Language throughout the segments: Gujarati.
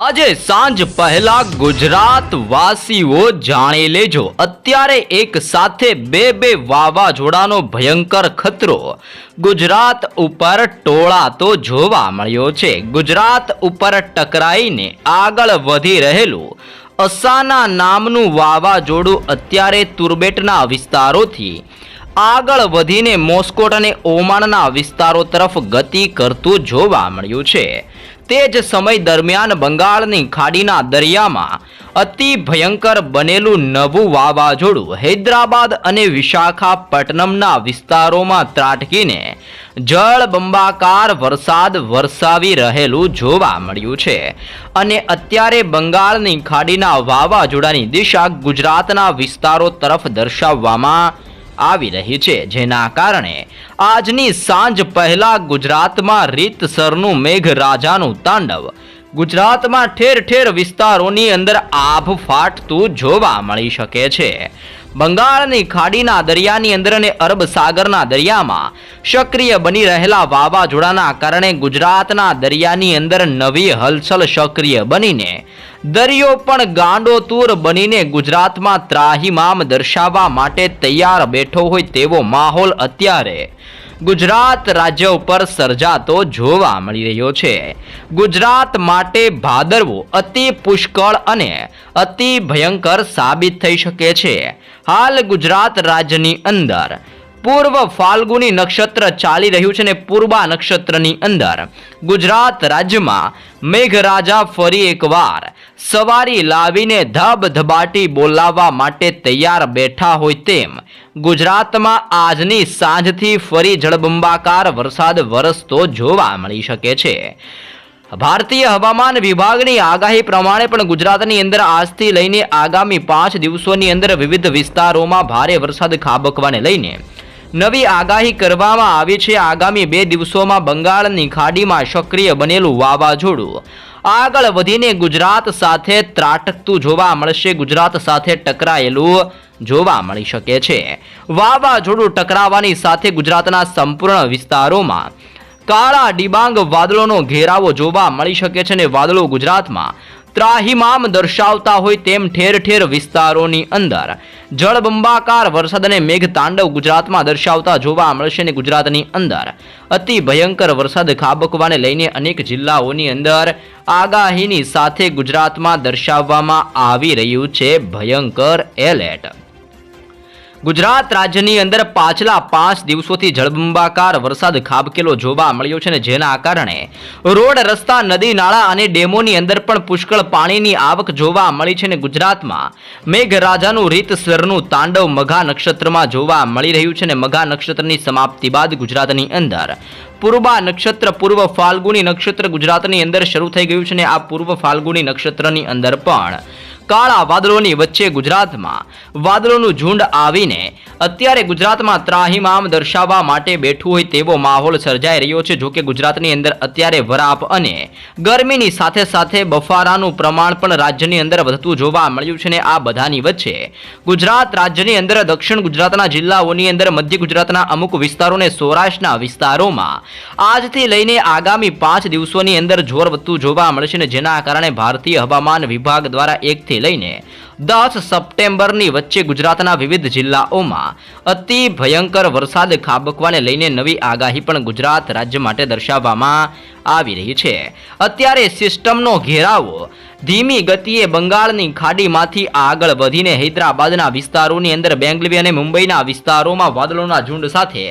આજે સાંજ પહેલા ગુજરાત વાસીઓ જાણી લેજો. અત્યારે એક સાથે બે બે વાવાઝોડાનો ભયંકર ખતરો. ગુજરાત ઉપર ટોળાતો જોવા મળ્યો છે. ગુજરાત ઉપર ટકરાઈને આગળ વધી રહેલું. અસાના નામનું વાવાઝોડું અત્યારે તુરબેટના વિસ્તારોથી આગળ વધીને મોસ્કોટ અને ઓમાનના વિસ્તારો તરફ ગતિ કરતું જોવા મળ્યું છે. તે જ સમય દરમિયાન બંગાળની ખાડીના દરિયામાં અતિ ભયંકર બનેલું નવું વાવાઝોડું હૈદરાબાદ અને વિશાખાપટ્ટનમના વિસ્તારોમાં ત્રાટકીને જળબંબાકાર વરસાદ વરસાવી રહેલું જોવા મળ્યું છે. અને અત્યારે બંગાળની ખાડીના વાવાઝોડાની દિશા ગુજરાતના વિસ્તારો તરફ દર્શાવવામાં આવી રહી છે, જેના કારણે આજની સાંજ પહેલા ગુજરાતમાં રીતસરનું મેઘરાજાનું તાંડવ. ગુજરાતમાં ઠેર ઠેર વિસ્તારોની અંદર આભ ફાટતું જોવા મળી શકે છે. બંગાળની ખાડીના દરિયાની અંદર અને અરબ સાગરના દરિયામાં સક્રિય બની રહેલા વાવાઝોડાના કારણે ગુજરાતના દરિયાની અંદર નવી હલચલ સક્રિય બનીને દરિયો પણ ગાંડોતૂર બનીને ગુજરાતમાં ત્રાહિમામ દર્શાવવા માટે તૈયાર બેઠો હોય તેવો માહોલ અત્યારે. ગુજરાત રાજ્ય ઉપર સર્જાતો જોવા મળી રહ્યો છે. ગુજરાત માટે ભાદરવો અતિ પુષ્કળ અને અતિ ભયંકર સાબિત થઈ શકે છે. હાલ ગુજરાત રાજ્યની અંદર પૂર્વ ફાલ્ગુની નક્ષત્ર ચાલી રહ્યું છે ને પૂર્વા નક્ષત્રની અંદર. ગુજરાત રાજ્યમાં મેઘરાજા ફરી એકવાર સવારી લાવીને ધબધબાટી બોલાવવા માટે તૈયાર બેઠા હોય તેમ. ગુજરાતમાં આજની સાંજથી ફરી જળબંબાકાર વરસાદ વરસતો જોવા મળી શકે છે. ભારતીય હવામાન વિભાગની આગાહી પ્રમાણે પણ ગુજરાતની અંદર આજથી લઈને આગામી પાંચ દિવસોની અંદર વિવિધ વિસ્તારોમાં ભારે વરસાદ ખાબકવાને લઈને નવી આગાહી કરવામાં આવી છે. આગામી બે દિવસોમાં બંગાળની ખાડીમાં સક્રિય બનેલું વાવાઝોડું. આગળ વધીને ગુજરાત સાથે ત્રાટકતું જોવા મળશે. ગુજરાત સાથે ટકરાયેલું જોવા મળી શકે છે. વાવાઝોડું ટકરાવાની સાથે ગુજરાતના સંપૂર્ણ વિસ્તારોમાં કાળા ડિબાંગ વાદળોનો ઘેરાવો જોવા મળી શકે છે અને વાદળો ગુજરાતમાં ત્રાહિમામ દર્શાવતા હોય તેમ ઠેર ઠેર વિસ્તારોની અંદર. જળબંબાકાર વરસાદ અને મેઘતાંડવ ગુજરાતમાં દર્શાવતા જોવા મળશે ને ગુજરાતની અંદર. અતિ ભયંકર વરસાદ ખાબકવાને લઈને અનેક જિલ્લાઓની અંદર આગાહીની સાથે ગુજરાતમાં દર્શાવવામાં આવી રહ્યું છે ભયંકર એલર્ટ. ગુજરાત રાજ્યની અંદર પાછલા પાંચ દિવસોથી જળબંબાકાર વરસાદ ખાબકેલો જોવા મળ્યો છે જેના કારણે રોડ, રસ્તા, નદી, નાળા અને ડેમોની અંદર પણ પુષ્કળ પાણીની આવક જોવા મળી છે ને ગુજરાતમાં. મેઘરાજાનું રીતસરનું તાંડવ મઘા નક્ષત્રમાં જોવા મળી રહ્યું છે ને મઘા નક્ષત્રની સમાપ્તિ બાદ ગુજરાતની અંદર. પૂર્વા નક્ષત્ર, પૂર્વ ફાલ્ગુની નક્ષત્ર ગુજરાતની અંદર શરૂ થઈ ગયું છે ને આ પૂર્વ ફાલ્ગુની નક્ષત્રની અંદર પણ. કાળા વાદળોની વચ્ચે ગુજરાતમાં વાદળોનું ઝુંડ આવીને અત્યારે ગુજરાતમાં ત્રાહિમામ દર્શાવવા માટે બેઠું હોય તેવો માહોલ સર્જાઈ રહ્યો છે. જોકે ગુજરાતની અંદર અત્યારે વરાપ અને ગરમીની સાથે સાથે બફારાનું પ્રમાણ પણ રાજ્યની અંદર વધતું જોવા મળ્યું છે ને આ બધાની વચ્ચે ગુજરાત રાજ્યની અંદર, દક્ષિણ ગુજરાતના જિલ્લાઓની અંદર, મધ્ય ગુજરાતના અમુક વિસ્તારો અને સૌરાષ્ટ્રના વિસ્તારોમાં આજથી લઈને આગામી પાંચ દિવસોની અંદર જોર વધતું જોવા મળશે ને જેના કારણે ભારતીય હવામાન વિભાગ દ્વારા એકથી લઈને દસ સપ્ટેમ્બરની વચ્ચે ગુજરાતના વિવિધ જિલ્લાઓમાં અતિ ભયંકર વરસાદ ખાબકવાને લઈને નવી આગાહી પણ ગુજરાત રાજ્ય માટે દર્શાવવામાં આવી રહી છે. અત્યારે સિસ્ટમનો ઘેરાવો ધીમી ગતિએ બંગાળની ખાડીમાંથી આગળ વધીને હૈદરાબાદના વિસ્તારોની અંદર બેંગલવી અને મુંબઈના વિસ્તારોમાં વાદળોના ઝુંડ સાથે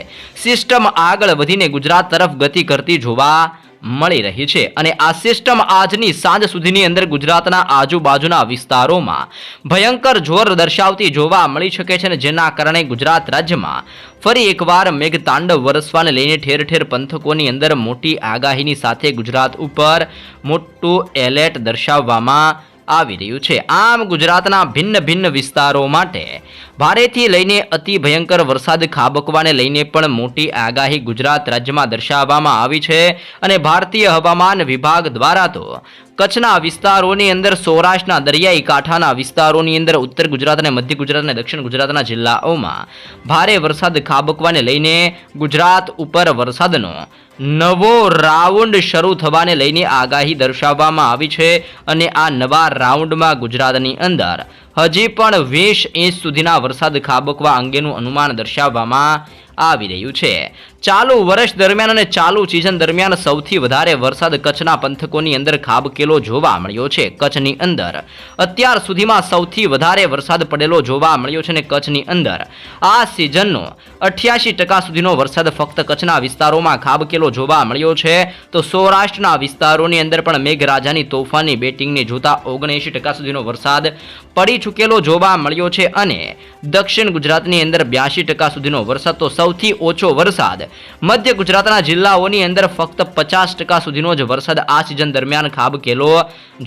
સિસ્ટમ આગળ વધીને ગુજરાત તરફ ગતિ કરતી જોવા મળી રહી છે અને આ સિસ્ટમ આજની સાંજ સુધીની અંદર ગુજરાતના આજુબાજુના વિસ્તારોમાં ભયંકર જોર દર્શાવતી જોવા મળી શકે છે અને જેના કારણે ગુજરાત રાજ્યમાં ફરી એકવાર મેઘતાંડવ વરસવાને લઈને ઠેર ઠેર પંથકોની અંદર મોટી આગાહીની સાથે ગુજરાત ઉપર મોટું એલર્ટ દર્શાવવામાં આવી રહ્યું છે. આમ ગુજરાતના ભિન્ન ભિન્ન વિસ્તારો માટે ભારેથી લઈને અતિ ભયંકર વરસાદ ખાબકવાને લઈને પણ મોટી આગાહી ગુજરાત રાજ્યમાં દર્શાવવામાં આવી છે અને ભારતીય હવામાન વિભાગ દ્વારા તો કચ્છના વિસ્તારોની અંદર સૌરાષ્ટ્રના દરિયાઈ કાંઠાના વિસ્તારોની અંદર ઉત્તર ગુજરાત અને મધ્ય ગુજરાત અને દક્ષિણ ગુજરાતના જિલ્લાઓમાં ભારે વરસાદ ખાબકવાને લઈને ગુજરાત ઉપર વરસાદનો નવો રાઉન્ડ શરૂ થવાને લઈને આગાહી દર્શાવવામાં આવી છે અને આ નવા રાઉન્ડમાં ગુજરાતની અંદર હજી પણ વીસ ઇંચ સુધીના વરસાદ ખાબકવા અંગેનું અનુમાન દર્શાવવામાં આવી રહ્યું છે. ચાલુ વર્ષ દરમિયાન અને ચાલુ સિઝન દરમિયાન સૌથી વધારે વરસાદ કચ્છના પંથકોની અંદર ખાબકેલો જોવા મળ્યો છે કચ્છની અંદર. અત્યાર સુધીમાં સૌથી વધારે વરસાદ પડેલો જોવા મળ્યો છે અને કચ્છની અંદર. આ સિઝનનો અઠ્યાસી ટકા સુધીનો વરસાદ ફક્ત કચ્છના વિસ્તારોમાં ખાબકેલો જોવા મળ્યો છે. તો સૌરાષ્ટ્રના વિસ્તારોની અંદર પણ મેઘરાજાની તોફાની બેટિંગને જોતા ઓગણએંશી ટકા સુધીનો વરસાદ પડી ચૂકેલો જોવા મળ્યો છે અને દક્ષિણ ગુજરાતની અંદર બ્યાસી ટકા સુધીનો વરસાદ તો સૌથી ઓછો વરસાદ. મધ્ય ગુજરાતના જિલ્લાઓની અંદર ફક્ત પચાસ ટકા સુધીનો જ વરસાદ આ સિઝન દરમિયાન ખાબકેલો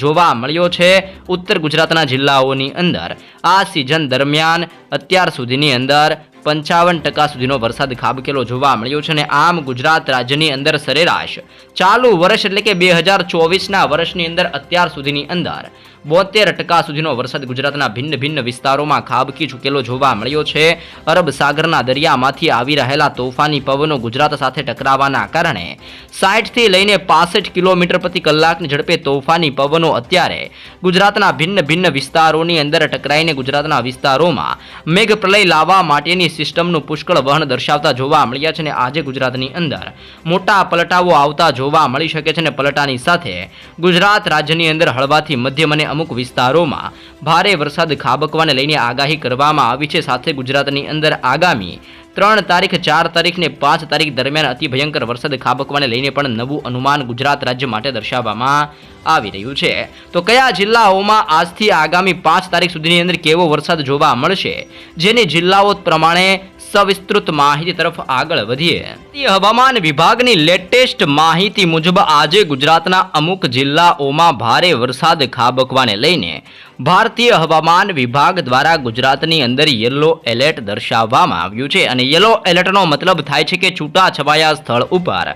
જોવા મળ્યો છે ઉત્તર ગુજરાતના જિલ્લાઓની અંદર. આ સિઝન દરમિયાન અત્યાર સુધીની અંદર પંચાવન ટકા સુધીનો વરસાદ ખાબકેલો જોવા મળ્યો છે અને આમ ગુજરાત રાજ્યની અંદર સરેરાશ. ચાલુ વર્ષ એટલે કે બે હજાર ચોવીસના વર્ષની અંદર અત્યાર સુધીની અંદર. બોતેર ટકા સુધીનો વરસાદ ગુજરાતના ભિન્ન ભિન્ન વિસ્તારોમાં ખાબકી ચૂકેલો જોવા મળ્યો છે. અરબ સાગરના દરિયામાંથી આવી રહેલા તોફાની પવનો ગુજરાત સાથે ટકરાવાના કારણે સાઠથી લઈને પાસઠ કિલોમીટર પ્રતિ કલાકની ઝડપે તોફાની પવનો અત્યારે ગુજરાતના ભિન્ન ભિન્ન વિસ્તારોની અંદર ટકરાઈને ગુજરાતના વિસ્તારોમાં મેઘ પ્રલય લાવવા માટેની સિસ્ટમનું પુષ્કળ વહન દર્શાવતા જોવા મળ્યા છે અને આજે ગુજરાતની અંદર મોટા પલટાઓ આવતા જોવા મળી શકે છે અને પલટાની સાથે ગુજરાત રાજ્યની અંદર હળવાથી મધ્યમ અને અમુક વિસ્તારોમાં ભારે વરસાદ ખાબકવાને લઈને આગાહી કરવામાં આવી છે. સાથે ગુજરાતની અંદર આગામી ત્રણ તારીખ, ચાર તારીખ ને પાંચ તારીખ દરમિયાન અતિ ભયંકર વરસાદ ખાબકવાને લઈને પણ નવું અનુમાન ગુજરાત રાજ્ય માટે દર્શાવવામાં આવી રહ્યું છે. તો કયા જિલ્લાઓમાં આજથી આગામી પાંચ તારીખ સુધીની અંદર કેવો વરસાદ જોવા મળશે? જેની જિલ્લાઓ પ્રમાણે સવિસ્તૃત માહિતી તરફ આગળ વધીએ. હવામાન વિભાગની લેટેસ્ટ માહિતી મુજબ આજે ગુજરાતના અમુક જિલ્લાઓમાં ભારે વરસાદ ખાબકવાને લઈને ભારતીય હવામાન વિભાગ દ્વારા ગુજરાતની અંદર યલો એલર્ટ દર્શાવવામાં આવ્યું છે અને યલો એલર્ટનો મતલબ થાય છે કે છૂટા છવાયા સ્થળ ઉપર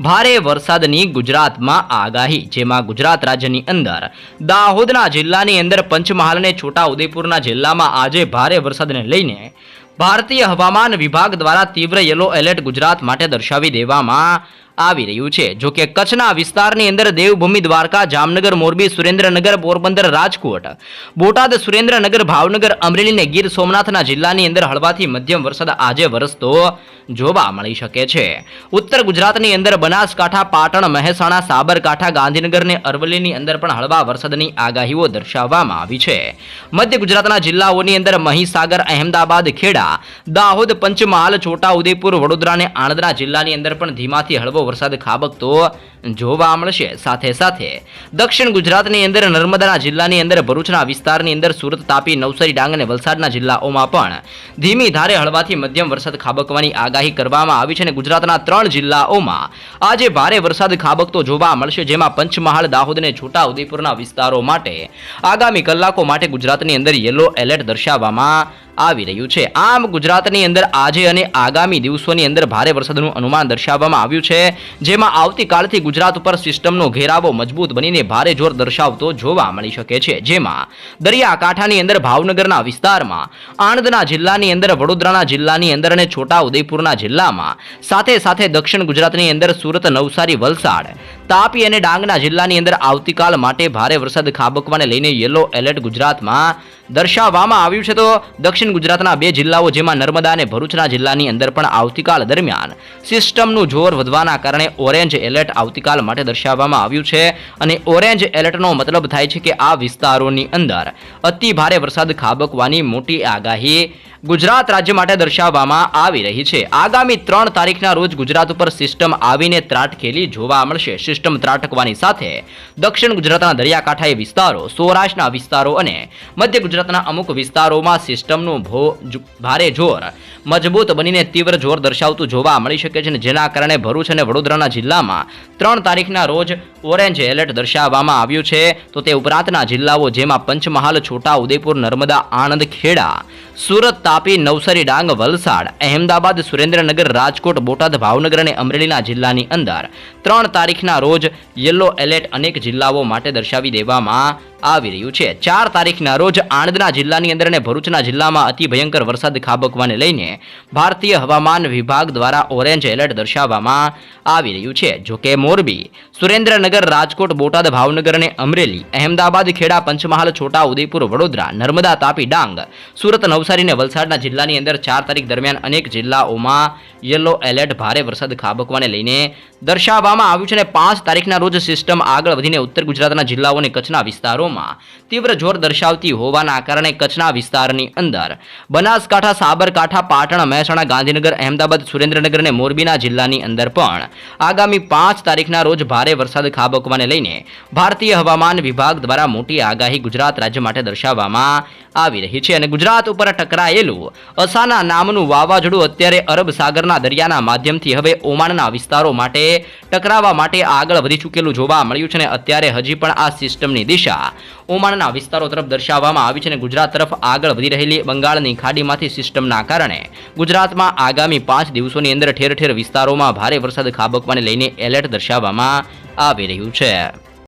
ભારે વરસાદની ગુજરાતમાં આગાહી, જેમાં ગુજરાત રાજ્યની અંદર દાહોદના જિલ્લાની અંદર પંચમહાલ અને છોટાઉદેપુરના જિલ્લામાં આજે ભારે વરસાદને લઈને ભારતીય હવામાન વિભાગ દ્વારા તીવ્ર યલો એલર્ટ ગુજરાત માટે દર્શાવી દેવામાં આવી રહ્યું છે. જો કે કચ્છના વિસ્તારની અંદર દેવભૂમિ દ્વારકા, જામનગર, મોરબી, સુરેન્દ્રનગર, પોરબંદર, રાજકોટ, બોટાદ, સુરેન્દ્રનગર, ભાવનગર, અમરેલી અને ગીર સોમનાથના જિલ્લાની અંદર હળવાથી મધ્યમ વરસાદ આજે વરસતો જોવા મળી શકે છે. ઉત્તર ગુજરાતની અંદર બનાસકાંઠા, પાટણ, મહેસાણા, સાબરકાંઠા, ગાંધીનગર અને અરવલ્લીની અંદર પણ હળવા વરસાદની આગાહીઓ દર્શાવવામાં આવી છે. મધ્ય ગુજરાતના જિલ્લાઓની અંદર મહીસાગર, અહેમદાબાદ, ખેડા, દાહોદ, પંચમહાલ છોટા ઉદેપુર વડોદરા અને આણંદના જિલ્લાની અંદર પણ ધીમાથી હળવો વરસાદ ખાબકતો જોવા મળશે. સાથે સાથે દક્ષિણ ગુજરાતની અંદર નર્મદાના જિલ્લાની અંદર ભરૂચના વિસ્તારની અંદર સુરત તાપી નવસારી ડાંગ અને વલસાડના જિલ્લાઓમાં પણ ધીમી ધારે હળવાથી મધ્યમ વરસાદ ખાબકવાની આગાહી કરવામાં આવી છે અને ગુજરાતના ત્રણ જિલ્લાઓમાં આજે ભારે વરસાદ ખાબકતો જોવા મળશે, જેમાં પંચમહાલ દાહોદ અને છોટાઉદેપુરના વિસ્તારો માટે આગામી કલાકો માટે ગુજરાતની અંદર યલો એલર્ટ દર્શાવવામાં આવી રહ્યું છે. આમ ગુજરાતની અંદર આજે અને આગામી દિવસોની અંદર ભારે વરસાદનું અનુમાન દર્શાવવામાં આવ્યું છે, જેમાં આવતીકાલથી ગુજરાત ઉપર સિસ્ટમનો ઘેરાવો મજબૂત બનીને ભારે જોર દર્શાવતો જોવા મળી શકે છે, જેમાં દરિયાકાંઠાની અંદર ભાવનગરના વિસ્તારમાં, આણંદના જિલ્લાની અંદર, વડોદરાના જિલ્લાની અંદર અને છોટા ઉદેપુરના જિલ્લામાં, સાથે સાથે દક્ષિણ ગુજરાતની અંદર સુરત, નવસારી, વલસાડ તાપી અને ડાંગના જિલ્લાની અંદર આવતીકાલ માટે ભારે વરસાદ ખાબકવાને લઈને યલો એલર્ટ ગુજરાતમાં દર્શાવવામાં આવ્યું છે. તો દક્ષિણ ગુજરાતના બે જિલ્લાઓ જેમાં નર્મદા અને ભરૂચના જિલ્લાની અંદર પણ આવતીકાલ દરમિયાન સિસ્ટમનું જોર વધવાના કારણે ઓરેન્જ એલર્ટ આવતીકાલ માટે દર્શાવવામાં આવ્યું છે. અને ઓરેન્જ એલર્ટનો મતલબ થાય છે કે આ વિસ્તારોની અંદર અતિ ભારે વરસાદ ખાબકવાની મોટી આગાહી ગુજરાત રાજ્ય માટે દર્શાવવામાં આવી રહી છે. આગામી ત્રણ તારીખના રોજ ગુજરાત ઉપર સિસ્ટમ આવીને ત્રાટકેલી જોવા મળશે. સિસ્ટમ ત્રાટકવાની સાથે દક્ષિણ ગુજરાતના દરિયાકાંઠાએ વિસ્તારો, સૌરાષ્ટ્રના વિસ્તારો અને મધ્ય ગુજરાતના અમુક વિસ્તારોમાં સિસ્ટમનું ભારે જોર, મજબૂત બનીને તીવ્ર જોર દર્શાવતું જોવા મળી શકે છે જેના કારણે ભરૂચ અને વડોદરાના જિલ્લામાં ત્રણ તારીખના રોજ ઓરેન્જ એલર્ટ દર્શાવવામાં આવ્યું છે. તો તે ઉપરાંતના જિલ્લાઓ જેમાં પંચમહાલ, છોટા ઉદેપુર, નર્મદા, આણંદ, ખેડા, સુરત, તાપી, નવસારી, ડાંગ, વલસાડ, અહેમદાબાદ, સુરેન્દ્રનગર, રાજકોટ, બોટાદ, ભાવનગર અને અમરેલીના જિલ્લાની અંદર ત્રણ તારીખના રોજ યલો એલર્ટ અનેક જિલ્લાઓ માટે દર્શાવી દેવામાં આવી રહ્યું છે. ચાર તારીખના રોજ આણંદના જિલ્લાની અંદર અને ભરૂચના જિલ્લામાં અતિ ભયંકર વરસાદ ખાબકવાને લઈને ભારતીય હવામાન વિભાગ દ્વારા ઓરેન્જ એલર્ટ દર્શાવવામાં આવી રહ્યું છે. જોકે મોરબી, સુરેન્દ્રનગર, રાજકોટ, બોટાદ, ભાવનગર અને અમરેલી, અહેમદાબાદ, ખેડા, પંચમહાલ, છોટા ઉદેપુર વડોદરા, નર્મદા, તાપી, ડાંગ, સુરત, નવસારી અને વલસાડના જિલ્લાની અંદર ચાર તારીખ દરમિયાન અનેક જિલ્લાઓમાં યલો એલર્ટ ભારે વરસાદ ખાબકવાને લઈને દર્શાવવામાં આવ્યું છે અને પાંચ તારીખના રોજ સિસ્ટમ આગળ વધીને ઉત્તર ગુજરાતના જિલ્લાઓ અને કચ્છના વિસ્તારોમાં તીવ્ર જોર દર્શાવતી હોવાના કારણે કચ્છના વિસ્તારની અંદર બનાસકાંઠા, સાબરકાંઠા, પાટણ, મહેસાણા, ગાંધીનગર, અહેમદાબાદ, સુરેન્દ્રનગર અને મોરબીના જિલ્લાની અંદર પણ આગામી પાંચ તારીખના રોજ ભારે વરસાદ ખાબકવાને લઈને ભારતીય હવામાન વિભાગ દ્વારા મોટી આગાહી ગુજરાત રાજ્ય માટે દર્શાવવામાં આવી રહી છે અને ગુજરાત ઉપર ટકરાયેલું અસાના નામનું વાવાઝોડું અત્યારે અરબ સાગરના દરિયાના માધ્યમથી હવે ઓમાનના વિસ્તારો માટે ટકરાવવા માટે આગળ વધી ચૂકેલું જોવા મળ્યું છે અને અત્યારે હજી પણ આ સિસ્ટમની દિશા ઓમાનના વિસ્તારો તરફ દર્શાવવામાં આવી છે અને ગુજરાત તરફ આગળ વધી રહેલી બંગાળની ખાડીમાંથી સિસ્ટમના કારણે ગુજરાતમાં આગામી પાંચ દિવસોની અંદર ઠેર ઠેર વિસ્તારોમાં ભારે વરસાદ ખાબકવાને લઈને એલર્ટ દર્શાવવામાં આવી રહ્યું છે.